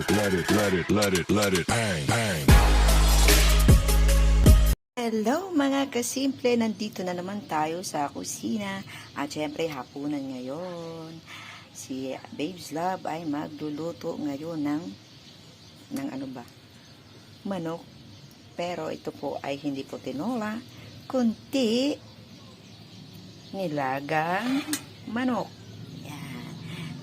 it, let it, let it, let it, let it, bang, bang. Hello mga kasimple, nandito na naman tayo sa kusina at syempre hapunan ngayon. Si Babes Love ay magluluto ngayon ng ng ano ba? Manok. Pero ito po ay hindi po tinola, kundi nilagang manok.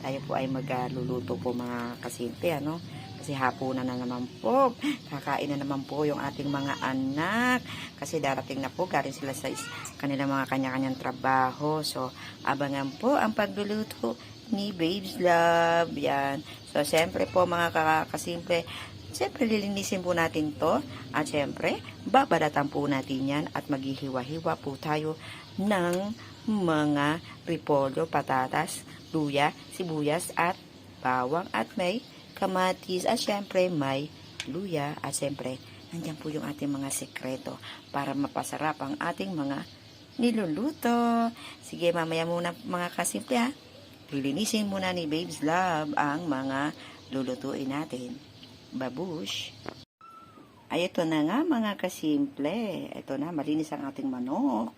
Tayo po ay magluluto po mga kasimple, ano? Kasi hapunan na naman po. Kakain na naman po yung ating mga anak. Kasi darating na po, galing sila sa kanilang mga kanya-kanyang trabaho. So, abangan po ang pagluluto ni Babes Love. Yan. So, siyempre po mga kakasimple, siyempre lilinisin po natin to. At siyempre, babalatan po natin yan at maghihiwa-hiwa po tayo ng mga repolyo, patatas, luya, sibuyas at bawang at may kamatis at syempre may luya at syempre nandyan po yung ating mga sekreto para mapasarap ang ating mga niluluto. Sige, mamaya muna mga kasimple ha. Lilinisin muna ni Babes Love ang mga lulutuin natin. Babush! Ay, ito na nga mga kasimple. Ito na, malinis ang ating manok.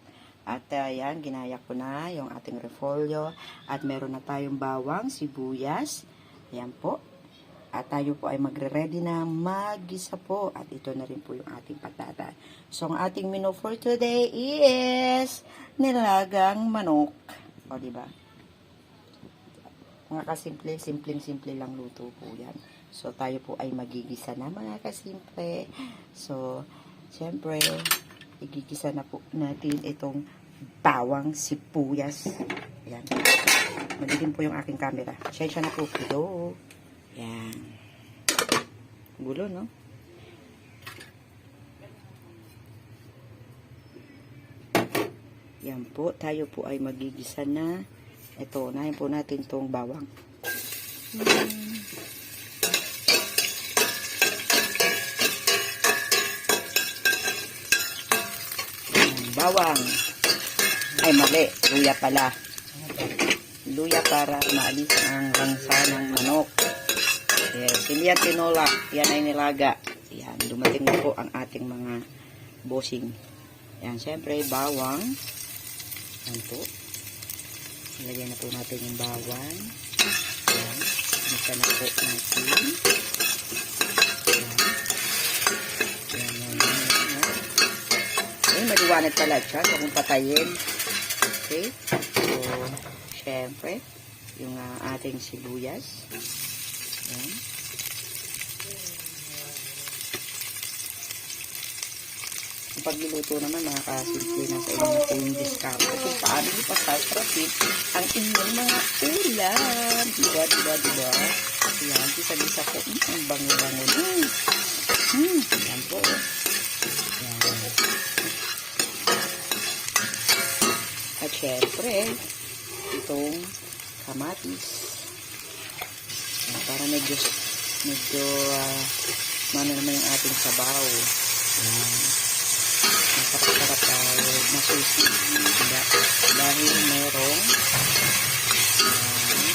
At ayan, ginaya ko na yung ating repolyo. At meron na tayong bawang, sibuyas. Ayan po. At tayo po ay magre-ready na magisa po. At ito na rin po yung ating patata. So, ang ating menu for today is nilagang manok. O, ba? Mga kasimple, simpleng-simple lang luto po yan. So, tayo po ay magigisa na mga kasimple. So, siyempre, igigisa na po natin itong bawang sibuyas. Ayan. Madilim po yung aking camera. Sensya na po. Hello. Yan. Gulo, no? Yan po. Tayo po ay magigisa na. Ito, unahin po natin tong bawang. Hmm. Yan, bawang. Ay, mali. Luya pala. Luya para maalis ang langsa ng manok. Yes, hindi yan tinola. Yan ay nilaga. Yan, dumating na po ang ating mga bossing. Yan, syempre, bawang. Yan po. Ilagyan na po natin yung bawang. Yan. Misa na po natin. Yan. Yan, yan, yan, yan. Maliwanag pala siya. Huwag mong patayin. Okay? So, syempre, yung ah, ating sibuyas. Yan. Ang pagluluto naman, mga kasimple, nasa inyo na po yung discount. Kung paano nyo pasasarapin ang inyong mga ulam. Diba, diba, diba? Yan, isa-isa po. Mm, ang bango-bango na. Hmm, yan po. Yan. At syempre, itong kamatis. Para medyo, medyo, uh, mano naman yung ating sabaw. Yan. Masarap-sarap tayo, masusi. Diba? Dahil merong uh,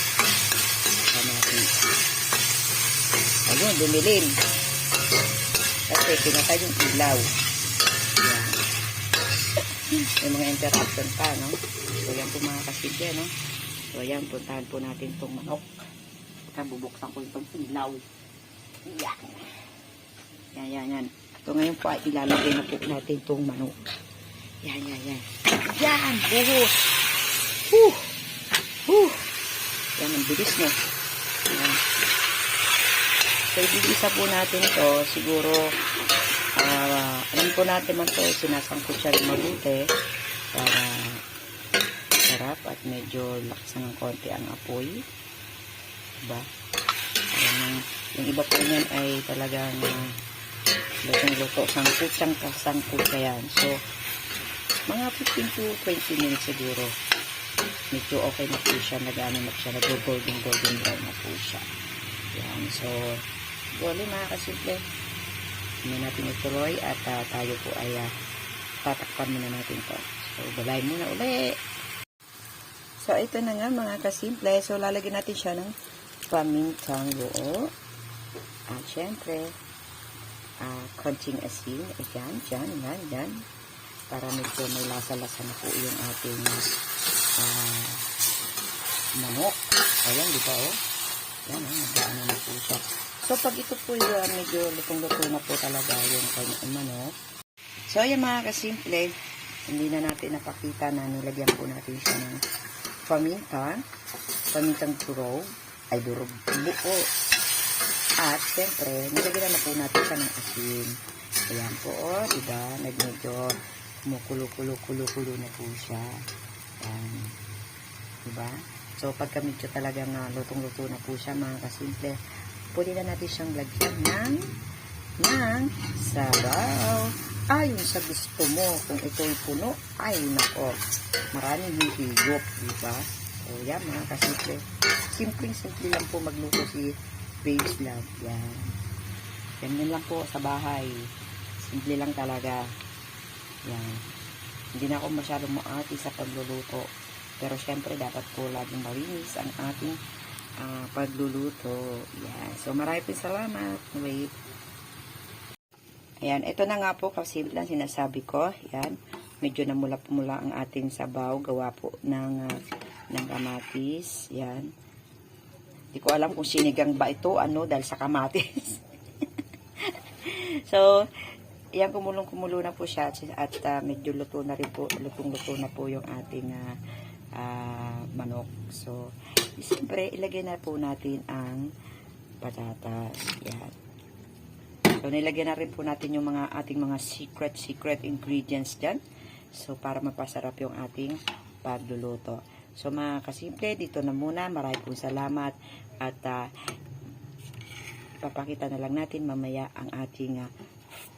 kamatis. Ayun, dumilim. Kasi pinatay yung ilaw. Yan. May mga interaction pa, no? So, yan po mga kasidya, no? So, ayan, puntahan po natin itong manok. Saka bubuksan ko itong ilaw. Yan. Yan, yan, yan. So, ngayon po ay ilalagay na po natin itong manok. Yan, yan, yan. Yan! Buhos! Huh! Huh! Yan, ang bilis, no? Yan. So, ibigisa po natin ito. Siguro, ah, alam po natin man ito, sinasangkot siya rin mabuti para sarap at medyo lakas ng konti ang apoy. Diba? Parang, yung iba po niyan ay talagang uh, lutong-luto. Sangkut siyang kasangkut siya yan. So, mga 15 to 20 minutes siguro. Medyo okay na po siya. Nag-ano na siya. Nag-golden golden brown na po siya. Yan. So, Gole mga kasimple. Hindi natin ituloy at ah, tayo po ay ah, tatakpan muna natin to. So, balay muna uli. So, ito na nga mga kasimple. So, lalagyan natin siya ng pamintang buo. At syempre, ah, konting asin. Ayan, dyan, yan, yan. Para medyo may lasa-lasa na po yung ating ah, manok. Ayan, di ba oh? Yan, oh, na po siya. So, pag ito po yung medyo lutong-luto na po talaga yung kanyang manok. So, ayan mga kasimple, hindi na natin napakita na nilagyan po natin siya ng paminta, pamintang durog, ay durog buo. At, siyempre, nilagyan na po natin siya ng asin. Ayan po, oh, diba? Nagmedyo kumukulo-kulo-kulo-kulo na po siya. Ayan. Diba? So, pagka medyo talagang uh, lutong-luto na po siya, mga kasimple, pwede na natin siyang lagyan ng ng sabaw. Ayon sa gusto mo, kung ito'y puno, ay nako, maraming hihigop, di ba? O yan mga kasimple. Simpleng-simple lang po magluto si Babes Love. Yan. Ganyan lang po sa bahay. Simple lang talaga. Yan. Hindi na ako masyadong maati sa pagluluto. Pero syempre, dapat po laging malinis ang ating ah, pagluluto. Yan. So, marami salamat. Wait. Ayan, ito na nga po kasimple ang sinasabi ko. Ayan, medyo namula-pumula ang ating sabaw. Gawa po ng, ah, ng kamatis. Ayan. Hindi ko alam kung sinigang ba ito, ano, dahil sa kamatis. so, ayan, kumulong-kumulo na po siya. At ah, medyo luto na rin po, lutong-luto na po yung ating ah, ah, manok. So, siyempre, ilagay na po natin ang patatas. Yan. So, nilagyan na rin po natin yung mga ating mga secret, secret ingredients dyan. So, para mapasarap yung ating pagluluto. So, mga kasimple, dito na muna. Maraming pong salamat. At, ah, papakita na lang natin mamaya ang ating ah,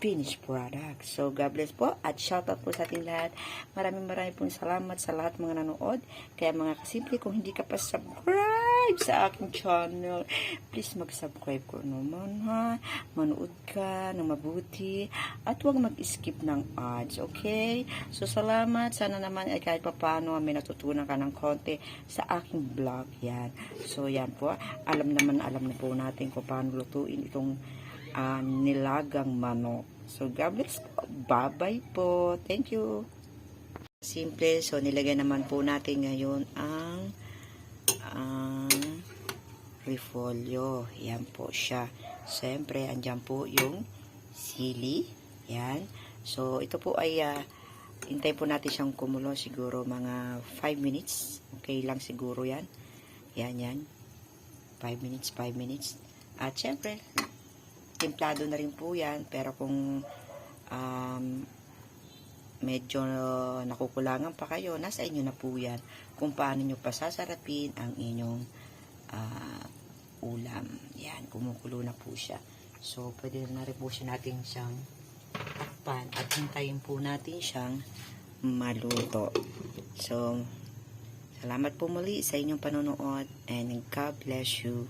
finished product. So, God bless po. At shoutout po sa ating lahat. Maraming maraming pong salamat sa lahat mga nanood. Kaya mga kasimple, kung hindi ka pa subscribe sa aking channel, please mag-subscribe ko naman ha. Manood ka ng mabuti. At huwag mag-skip ng ads, okay? So, salamat. Sana naman ay kahit papano may natutunan ka ng konti sa aking vlog. Yan. So, yan po. Alam naman, alam na po natin kung paano lutuin itong ah, nilagang manok. So, God bless po. Bye-bye po. Thank you. Simple. So, nilagay naman po natin ngayon ang ang repolyo. Yan po siya. Siyempre, andyan po yung sili. Yan. So, ito po ay uh, hintay po natin siyang kumulo siguro mga 5 minutes. Okay lang siguro yan. Yan, yan. 5 minutes, 5 minutes. At syempre, timplado na rin po yan. Pero kung um, medyo nakukulangan pa kayo, nasa inyo na po yan kung paano nyo pasasarapin ang inyong ah, ulam. Yan, kumukulo na po siya. So, pwede na rin po siya natin siyang takpan at hintayin po natin siyang maluto. So, salamat po muli sa inyong panonood and God bless you.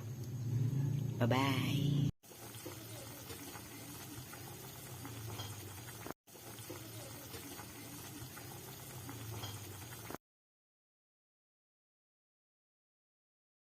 Bye-bye.